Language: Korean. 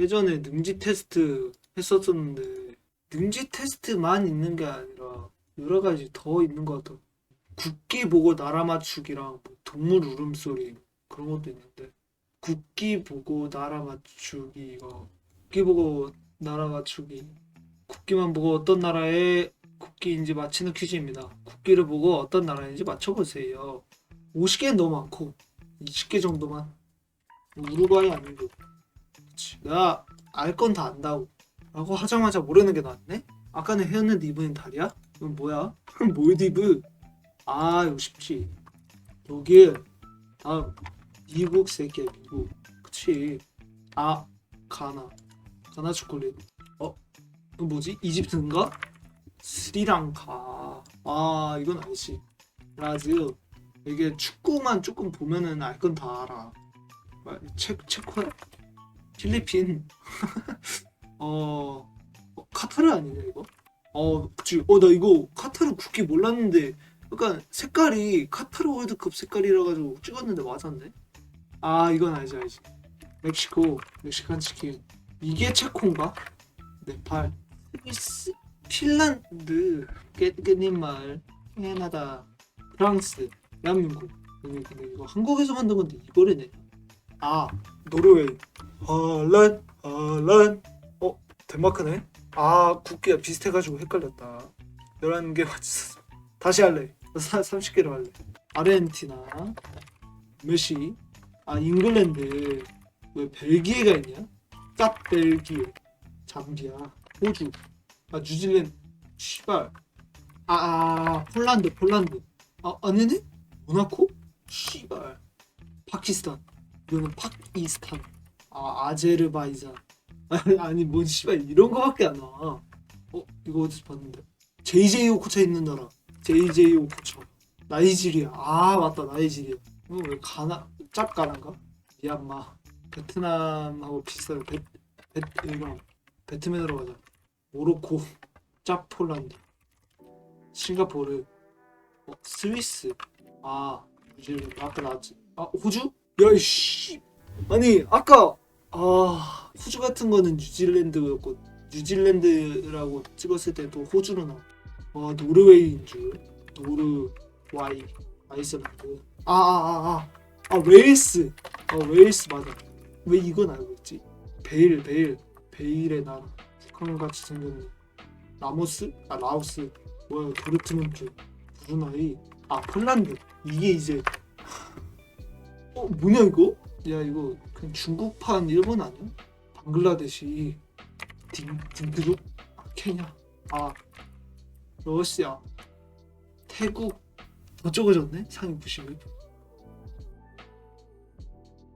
예전에 능지 테스트 했었었는데 능지 테스트만 있는 게 아니라 여러 가지 더 있는 것 같아. 국기 보고 나라 맞추기랑 뭐 동물 울음소리 그런 것도 있는데 국기 보고 나라 맞추기 이거 국기 보고 나라 맞추기 국기만 보고 어떤 나라의 국기인지 맞히는 퀴즈입니다. 국기를 보고 어떤 나라인지 맞춰보세요. 50개는 너무 많고 20개 정도만 우루과이 아니고 그치. 내가 알 건 다 안다고 라고 하자마자 모르는 게 낫네? 아까는 헤었는데 이번엔 달이야? 이건 뭐야? 몰디브 아 이거 쉽지 여기 다음 미국 새끼야 미국 그치 아 가나 가나 초콜릿 어? 이거 뭐지? 이집트인가? 스리랑카 아 이건 알지 브라질 이게 축구만 조금 보면은 알 건 다 알아 뭐, 체, 체코야? 필리핀. 어, 어 카타르 아니냐 이거? 어 그치. 어 나 이거 카타르 국기 몰랐는데. 약간 색깔이 카타르 월드컵 색깔이라 가지고 찍었는데 맞았네? 아 이건 알지 알지. 멕시코 멕시칸 치킨. 이게 체코인가? 네팔. 스위스 핀란드. 깨, 깻잎말. 캐나다 프랑스 대한민국. 근데 이거 한국에서 만든 건데 이거래네 아 노르웨이. 헐란 헐란 어 덴마크네? 아 국기가 비슷해가지고 헷갈렸다. 11개 맞췄어. 다시 할래. 30개로 할래. 아르헨티나 메시. 아 잉글랜드. 왜 벨기에가 있냐? 짭 벨기에. 잠비아 호주. 아 뉴질랜드. 씨발. 아, 아 폴란드 폴란드. 아 아니네? 모나코? 씨발. 파키스탄 이거는 파키스탄 아 아제르바이잔. 아니 뭔 씨발. 이런 거밖에 안 나와. 어 이거 어디서 봤는데? JJ 오코차 있는 나라. JJ 오코차. 나이지리아. 아 맞다. 나이지리아. 이거 왜 가나 짭가나인가? 미얀마. 베트남하고 비슷해요 베, 베, 이거 베트맨으로 가자. 모로코 짭 폴란드. 싱가포르. 어, 스위스. 아 뉴질랜드 아까 나왔지. 아 호주 야이씨. 아니 아까 아 호주 같은 거는 뉴질랜드였고 뉴질랜드라고 찍었을 때도 호주로 나와 아 노르웨이인 줄. 노르와이 아이슬란드. 아아 아아. 아, 웨일스. 어 웨일스 맞아. 왜 이건 알고 있지? 베일 베일. 베일의 나라 북한 같이 생겼네. 라모스? 아 라오스. 뭐야 도르트문트 브루나이? 아 폴란드. 이게 이제 어 뭐냐 이거? 야 이거 그냥 중국판 일본 아니야? 방글라데시 딩 딩드룩 아, 케냐? 아 러시아 태국. 더 적어졌네? 상위 보시면